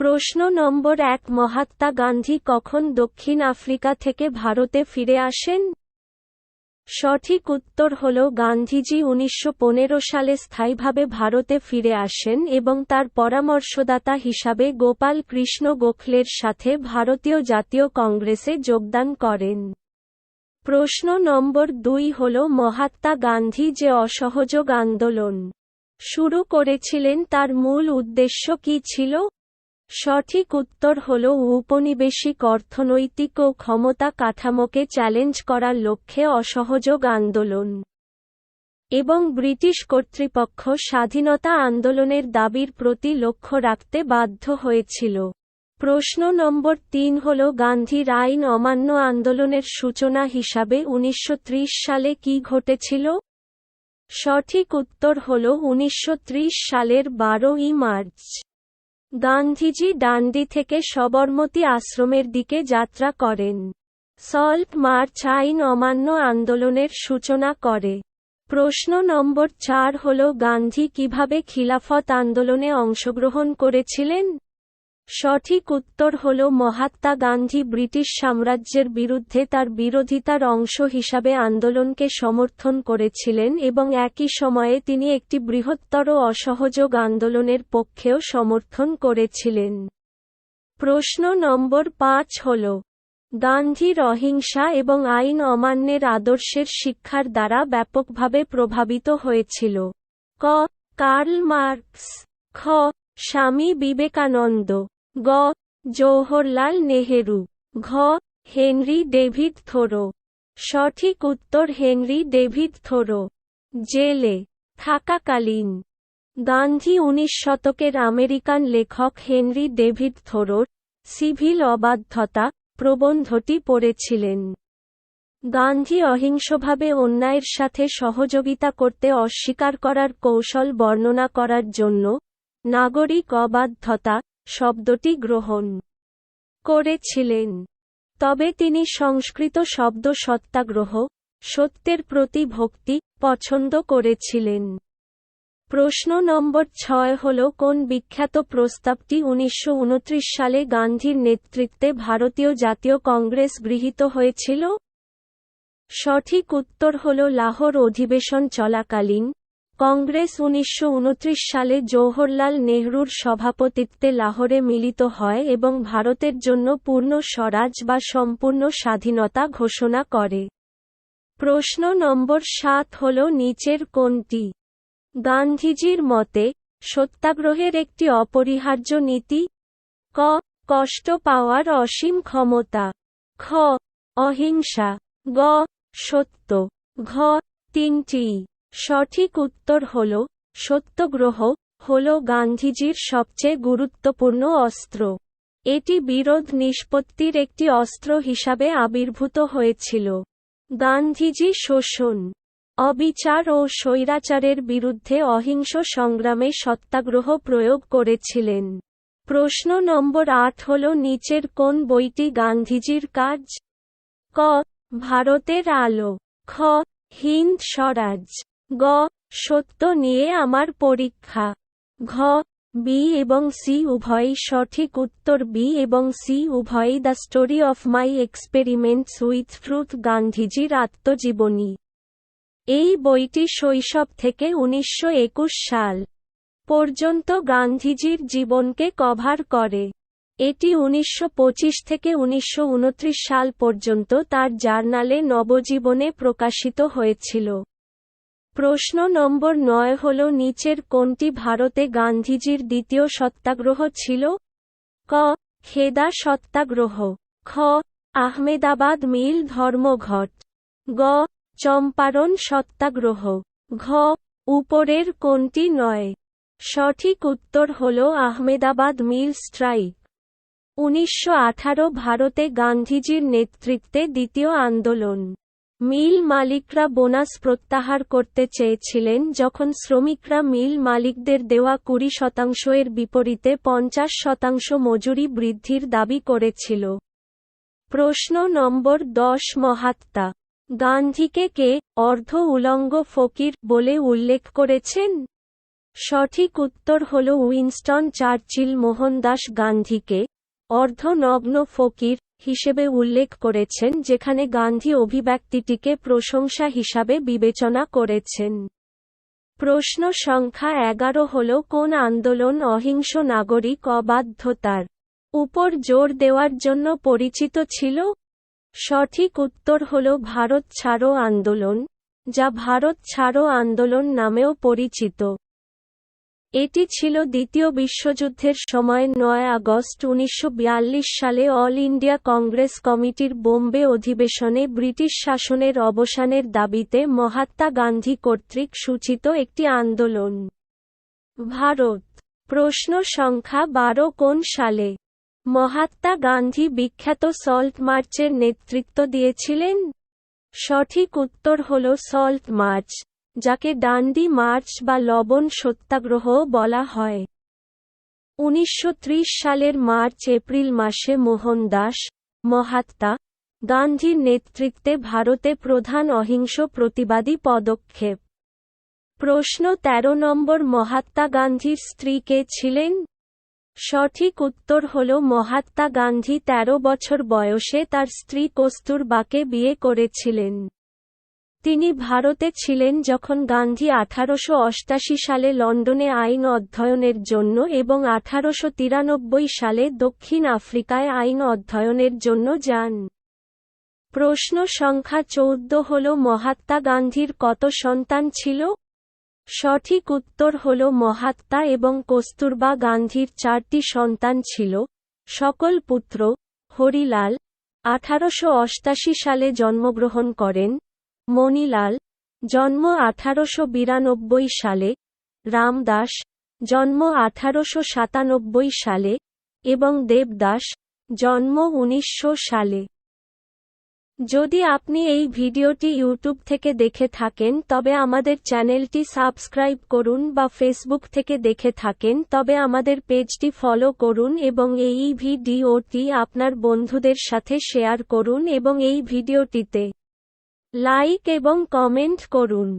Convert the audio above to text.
প্রশ্ন নম্বর এক, মহাত্মা গান্ধী কখন দক্ষিণ আফ্রিকা থেকে ভারতে ফিরে আসেন? সঠিক উত্তর হল, গান্ধীজি উনিশশো পনেরো সালে স্থায়ীভাবে ভারতে ফিরে আসেন এবং তার পরামর্শদাতা হিসাবে গোপাল কৃষ্ণ গোখলের সাথে ভারতীয় জাতীয় কংগ্রেসে যোগদান করেন। প্রশ্ন নম্বর দুই হল, মহাত্মা গান্ধী যে অসহযোগ আন্দোলন শুরু করেছিলেন তার মূল উদ্দেশ্য কি ছিল? সঠিক উত্তর হল ঔপনিবেশিক অর্থনৈতিক ও ক্ষমতা কাঠামোকে চ্যালেঞ্জ করার লক্ষ্যে অসহযোগ আন্দোলন। এবং ব্রিটিশ কর্তৃপক্ষ স্বাধীনতা আন্দোলনের দাবির প্রতি লক্ষ্য রাখতে বাধ্য হয়েছিল। প্রশ্ন নম্বর তিন হল গান্ধীর আইন অমান্য আন্দোলনের সূচনা হিসাবে উনিশশো ত্রিশ সালে কি ঘটেছিল? সঠিক উত্তর হল উনিশশো ত্রিশ সালের বারোই মার্চ। গান্ধীজি ডান্ডি থেকে সবরমতী আশ্রমের দিকে যাত্রা করেন। সল্ট মার্চ আইন অমান্য আন্দোলনের সূচনা করে। প্রশ্ন নম্বর চার হল, গান্ধী কীভাবে খিলাফত আন্দোলনে অংশগ্রহণ করেছিলেন? সঠিক উত্তর হল মহাত্মা গান্ধী ব্রিটিশ সাম্রাজ্যের বিরুদ্ধে তার বিরোধিতার অংশ হিসাবে আন্দোলনকে সমর্থন করেছিলেন এবং একই সময়ে তিনি একটি বৃহত্তর অসহযোগ আন্দোলনের পক্ষেও সমর্থন করেছিলেন। প্রশ্ন নম্বর পাঁচ হল গান্ধীর অহিংসা এবং আইন অমান্যের আদর্শের শিক্ষার দ্বারা ব্যাপকভাবে প্রভাবিত হয়েছিল। ক, কার্ল মার্কস। খ, স্বামী বিবেকানন্দ। গ. জওহরলাল নেহেরু। ঘ. Henry David Thoreau. সঠিক উত্তর হেনরি ডেভিড থোরো। জেলে। থাকাকালীন। গান্ধী উনিশ শতকের আমেরিকান লেখক হেনরি ডেভিড থোরোর সিভিল অবাধ্যতা প্রবন্ধটি পড়েছিলেন। গান্ধী অহিংসভাবে অন্যায়ের সাথে সহযোগিতা করতে অস্বীকার করার কৌশল বর্ণনা করার জন্য নাগরিক অবাধ্যতা শব্দটি গ্রহণ করেছিলেন। তবে তিনি সংস্কৃত শব্দ সত্যাগ্রহ, সত্যের প্রতি ভক্তি পছন্দ করেছিলেন। প্রশ্ন নম্বর ছয় হল, কোন বিখ্যাত প্রস্তাবটি উনিশশো উনত্রিশ সালে গান্ধীর নেতৃত্বে ভারতীয় জাতীয় কংগ্রেস গৃহীত হয়েছিল? সঠিক উত্তর হল, লাহোর অধিবেশন চলাকালীন কংগ্রেস উনিশশো উনত্রিশ সালে জওহরলাল নেহরুর সভাপতিত্বে লাহোরে মিলিত হয় এবং ভারতের জন্য পূর্ণ স্বরাজ বা সম্পূর্ণ স্বাধীনতা ঘোষণা করে। প্রশ্ন নম্বর সাত হল নিচের কোনটি? গান্ধীজির মতে, সত্যাগ্রহের একটি অপরিহার্য নীতি? ক, কষ্ট পাওয়ার অসীম ক্ষমতা। খ, অহিংসা। গ, সত্য। ঘ, তিনটি। সঠিক উত্তর হল, সত্যগ্রহ হল গান্ধীজির সবচেয়ে গুরুত্বপূর্ণ অস্ত্র। এটি বিরোধ নিষ্পত্তির একটি অস্ত্র হিসাবে আবির্ভূত হয়েছিল। গান্ধীজি শোষণ, অবিচার ও স্বৈরাচারের বিরুদ্ধে অহিংস সংগ্রামে সত্যাগ্রহ প্রয়োগ করেছিলেন। প্রশ্ন নম্বর আট হল, নিচের কোন বইটি গান্ধীজির কাজ? ক, ভারতের আলো। খ, হিন্দ স্বরাজ। গ, সত্য নিয়ে আমার পরীক্ষা। ঘ বি এবং সি উভয়ই সঠিক উত্তর বি এবং সি উভয়ই the story of my experiments with truth গান্ধীজির আত্মজীবনী। এই বইটি শৈশব থেকে উনিশশো একুশ সাল পর্যন্ত গান্ধীজির জীবনকে কভার করে। এটি উনিশশো পঁচিশ থেকে উনিশশো উনত্রিশ সাল পর্যন্ত তার জার্নালে নবজীবনে প্রকাশিত হয়েছিল। প্রশ্ন নম্বর নয় হল নিচের কোনটি ভারতে গান্ধীজির দ্বিতীয় সত্যাগ্রহ ছিল? ক. খেদা সত্যাগ্রহ। খ. আহমেদাবাদ মিল ধর্মঘট। গ. চম্পারণ সত্যাগ্রহ। ঘ. উপরের কোনটি নয়। সঠিক উত্তর হল আহমেদাবাদ মিল স্ট্রাইক। উনিশশো আঠারো ভারতে গান্ধীজির নেতৃত্বে দ্বিতীয় আন্দোলন। মিল মালিকরা বোনাস প্রত্যাহার করতে চেয়েছিলেন যখন শ্রমিকরা মিল মালিকদের দেওয়া কুড়ি শতাংশ এর বিপরীতে পঞ্চাশ শতাংশ মজুরি বৃদ্ধির দাবি করেছিল। প্রশ্ন নম্বর দশ, মহাত্মা গান্ধীকে কে অর্ধ উলঙ্গ ফকির বলে উল্লেখ করেছেন? সঠিক উত্তর হল উইনস্টন চার্চিল মোহনদাস গান্ধীকে অর্ধনগ্ন ফকির হিসেবে উল্লেখ করেছেন যেখানে গান্ধী অভিব্যক্তিটিকে প্রশংসা হিসাবে বিবেচনা করেছেন। প্রশ্ন সংখ্যা এগারো হল, কোন আন্দোলন অহিংস নাগরিক অবাধ্যতার উপর জোর দেওয়ার জন্য পরিচিত ছিল? সঠিক উত্তর হল, ভারত ছাড়ো আন্দোলন, যা ভারত ছাড়ো আন্দোলন নামেও পরিচিত। এটি ছিল দ্বিতীয় বিশ্বযুদ্ধের সময়, নয় আগস্ট উনিশশো বিয়াল্লিশ সালে অল ইন্ডিয়া কংগ্রেস কমিটির বোম্বে অধিবেশনে ব্রিটিশ শাসনের অবসানের দাবিতে মহাত্মা গান্ধী কর্তৃক সূচিত একটি আন্দোলন। ভারত, প্রশ্ন সংখ্যা বারো কোন সালে? মহাত্মা গান্ধী বিখ্যাত সল্ট মার্চের নেতৃত্ব দিয়েছিলেন? সঠিক উত্তর হল সল্ট মার্চ। যাকে ডান্ডি মার্চ বা লবণ সত্যাগ্রহ বলা হয়। উনিশশো ত্রিশ সালের মার্চ এপ্রিল মাসে মোহনদাস মহাত্মা গান্ধীর নেতৃত্বে ভারতে প্রধান অহিংস প্রতিবাদী পদক্ষেপ। প্রশ্ন ১৩ নম্বর, মহাত্মা গান্ধীর স্ত্রী কে ছিলেন? সঠিক উত্তর হল, মহাত্মা গান্ধী ১৩ বছর বয়সে তার স্ত্রী কস্তুরবাকে বিয়ে করেছিলেন। তিনি ভারতে ছিলেন যখন গান্ধী আঠারোশো অষ্টআশি সালে লন্ডনে আইন অধ্যয়নের জন্য এবং আঠারোশ তিরানব্বই সালে দক্ষিণ আফ্রিকায় আইন অধ্যয়নের জন্য যান। প্রশ্ন সংখ্যা চৌদ্দ হল, মহাত্মা গান্ধীর কত সন্তান ছিল? সঠিক উত্তর হল, মহাত্মা এবং কস্তুরবা গান্ধীর চারটি সন্তান ছিল। সকল পুত্র, হরিলাল, আঠারোশো সালে জন্মগ্রহণ করেন। মণিলাল, জন্ম আঠারোশো বিরানব্বই সালে, রামদাস, জন্ম আঠারোশো সাতানব্বই সালে এবং দেবদাস, জন্ম উনিশশো সালে। যদি আপনি এই ভিডিওটি ইউটিউব থেকে দেখে থাকেন, তবে আমাদের চ্যানেলটি সাবস্ক্রাইব করুন বা ফেসবুক থেকে দেখে থাকেন, তবে আমাদের পেজটি ফলো করুন এবং এই ভিডিওটি আপনার বন্ধুদের সাথে শেয়ার করুন এবং এই ভিডিওটিতে লাইক এবং কমেন্ট করুন।